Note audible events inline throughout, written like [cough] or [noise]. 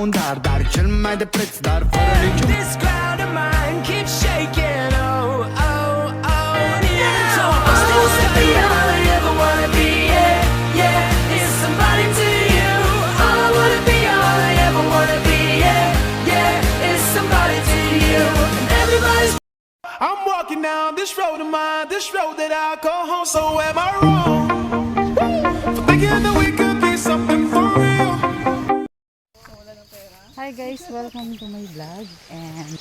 un dar, dar cel mai de preț Dar fără nicio This crowd of mine keeps shaking. Oh, oh, oh, yeah. So I'm still somebody all I ever wanna be. Yeah, yeah. Is somebody to you. All I wanna be, all I ever wanna be. Yeah, yeah. Is somebody to you. And everybody's. I'm walking down this road of mine, this road that I call home. So am I wrong for thinking that we could Hi guys, welcome to my vlog and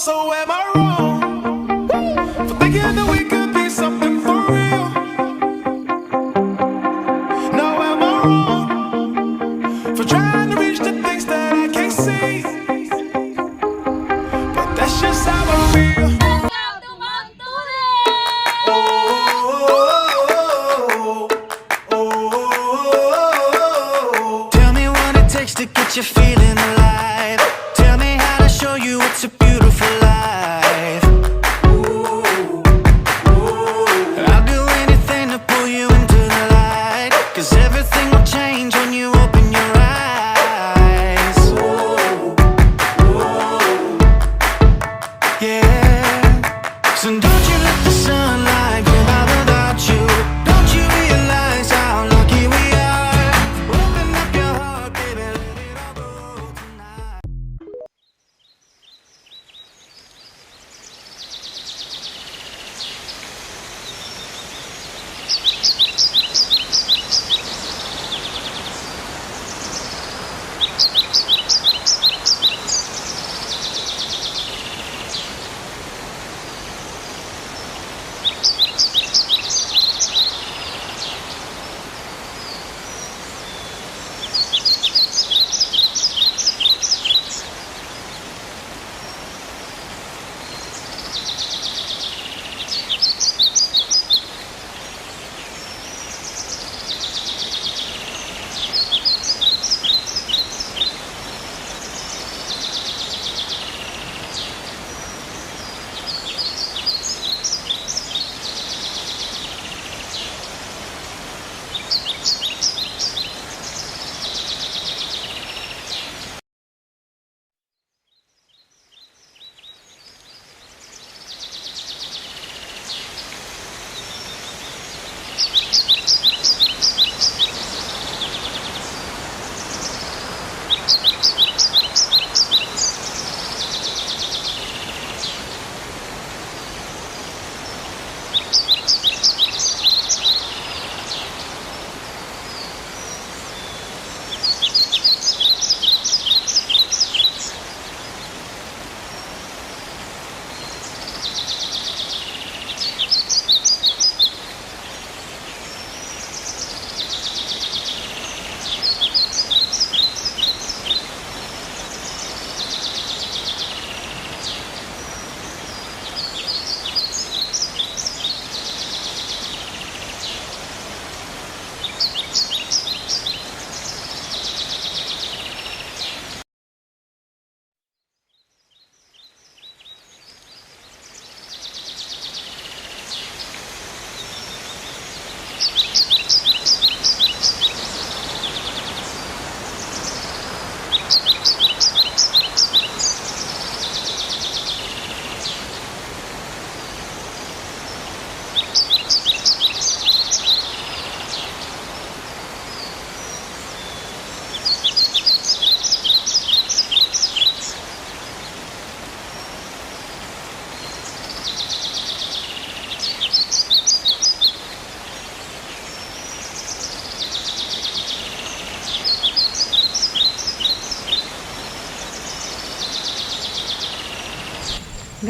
So am I wrong for thinking that we could be something for real? No, am I wrong for trying to reach the things that I can't see? But that's just how I feel. Tell me what it takes to get you feeling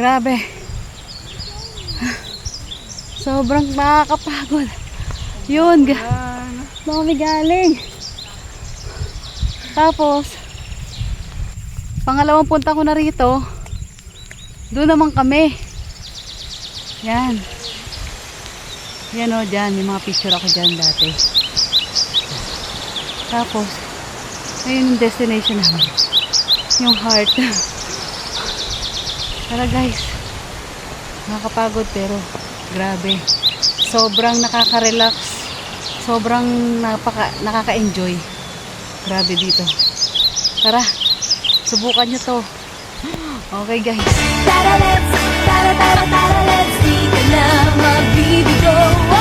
Grabe. Sobrang makakapagod. Yun. Kami galing. Tapos, pangalawang punta ko na rito, doon naman kami. Yan. Yan o, dyan. May mga picture ako dyan dati. Tapos, ayun yung destination namin. Yung heart. [laughs] Tara guys. Nakakapagod pero grabe. Sobrang nakaka-relax. Sobrang napaka, nakaka-enjoy. Grabe dito. Tara. Subukan nyo to. [gasps] Okay guys. Tara let's, tara tara tara let's Di ka na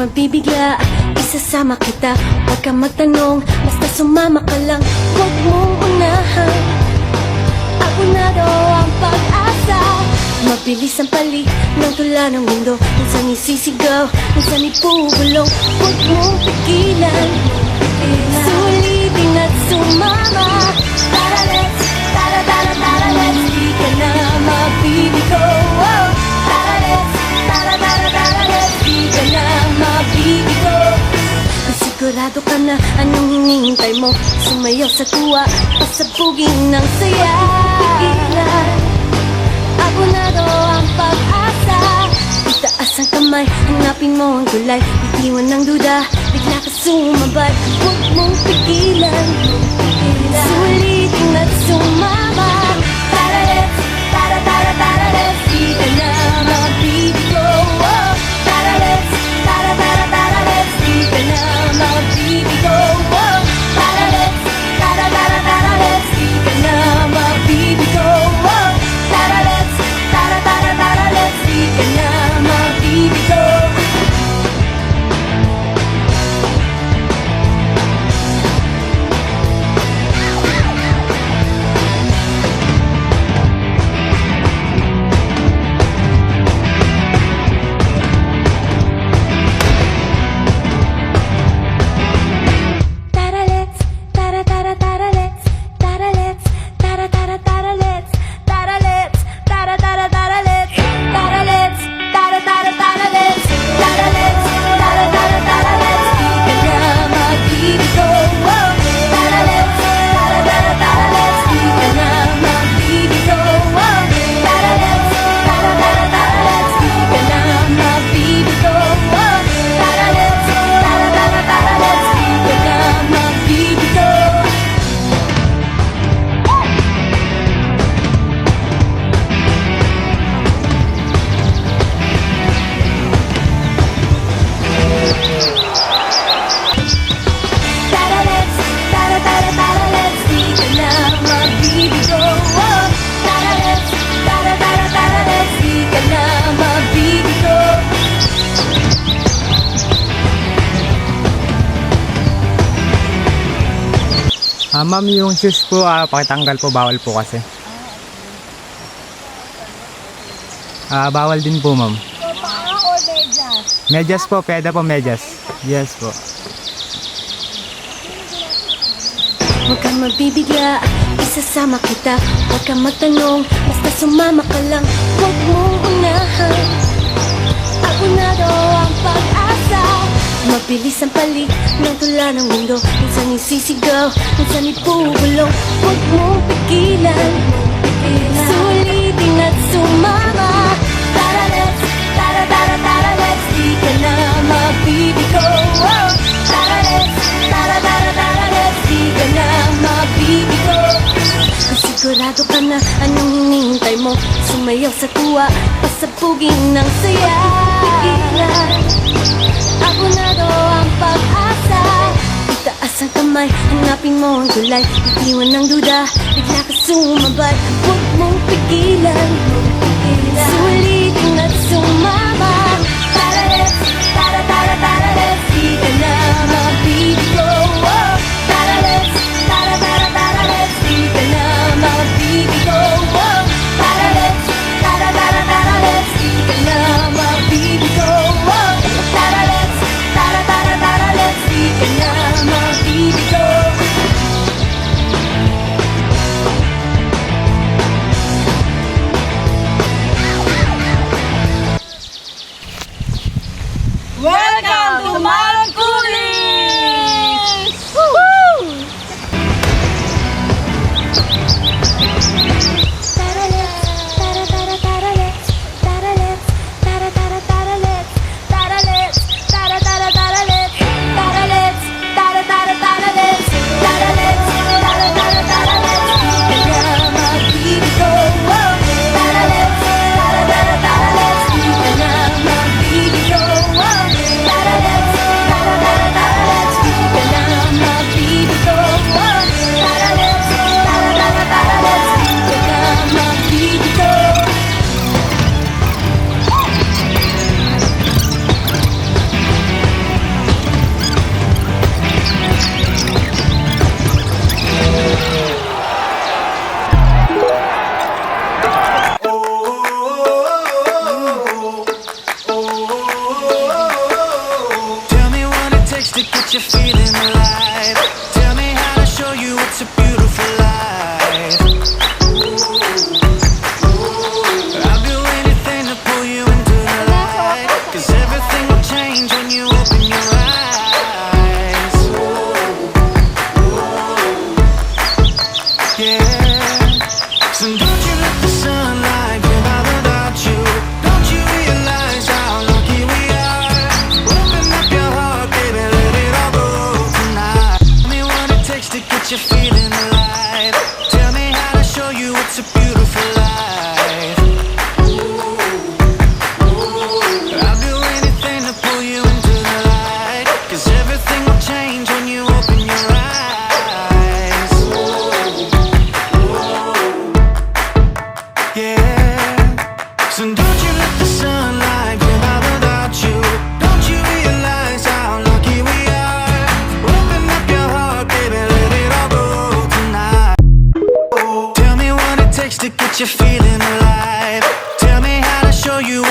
magbibigla Isasama kita Huwag kang magtanong Basta sumama ka lang Huwag mong unahan. Ako na daw ang pag-asa Mabilis ang pali ng tula ng mundo. Minsan isisigaw, minsan ipubulong Huwag mong pigilan. Sulitin at sumama. Tara let's, tara tara tara let's. Di ka na mabibigo sigurado ka na anong hinihintay mo? Sumayaw sa tuwa, pasabugin ng saya. Na daw ang pag-asa. Itaas ang kamay, hanapin mo ang gulay. Bitiwan ng duda, bigla ka sumabay. Huwag mong pigilan. Sulitin at sumama mabibigo oh. Ma'am, yung shoes po, ah, pakitanggal po, bawal po kasi. Ah, bawal din po, ma'am. medyas? po, pwede po medyas. Yes po. Huwag kang mabibigla, isasama kita Huwag kang magtanong, basta sumama ka lang Huwag mong unahan Ako na daw ang pag-asa Mabilis ang palik ng tula ng mundo. Minsan isisigaw, minsan ipubulong Huwag mong pigilan. Sulitin at sumama. Tara let's, tara tara tara let's Di ka na mabibigo. Tara let's, tara tara tara let's Di ka na mabibigo sigurado ka na anong hinihintay mo? Sumayaw sa tuwa, pasabugin ng saya. Ako mo ang gulay Bitiwan ng duda, bigla ka sumabay Huwag mong pigilan. Sulitin at sumama Tara let's, tara tara tara let's. Di ka na mabibigo Welcome to Mount Kulis! Tara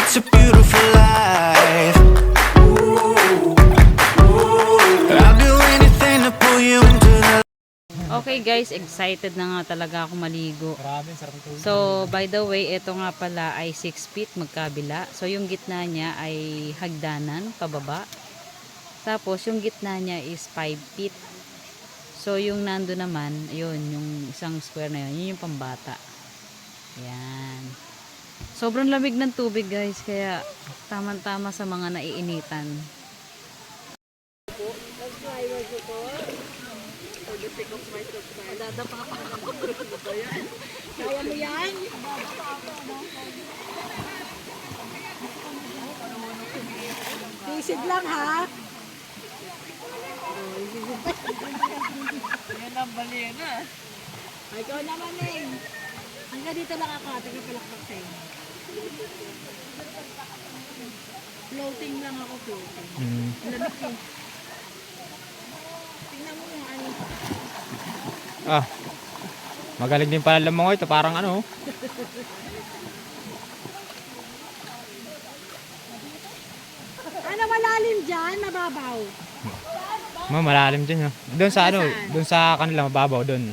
it's a beautiful life. I'll do anything to pull you into the Okay guys, excited na nga talaga ako maligo. Grabe, sarap ito. So, by the way, ito nga pala ay 6 feet magkabila. So, yung gitna niya ay hagdanan, pababa. Tapos, yung gitna niya is 5 feet. So, yung nando naman, yun, yung isang square na yun, yun yung pambata. Yan. Sobrang lamig ng tubig guys, kaya tamang-tama sa mga naiinitan. Isid lang ha. Ay, ikaw naman eh. Hanggang dito lang ako, tagapalakpak sa inyo. Floating lang ako, floating. Mm. Lamig eh. Tingnan mo yung ano. Ah. Magaling din pala lamang ito. Parang ano. Ano malalim dyan? Mababaw. Ma, malalim din yun. Doon sa ano, doon sa kanila mababaw doon.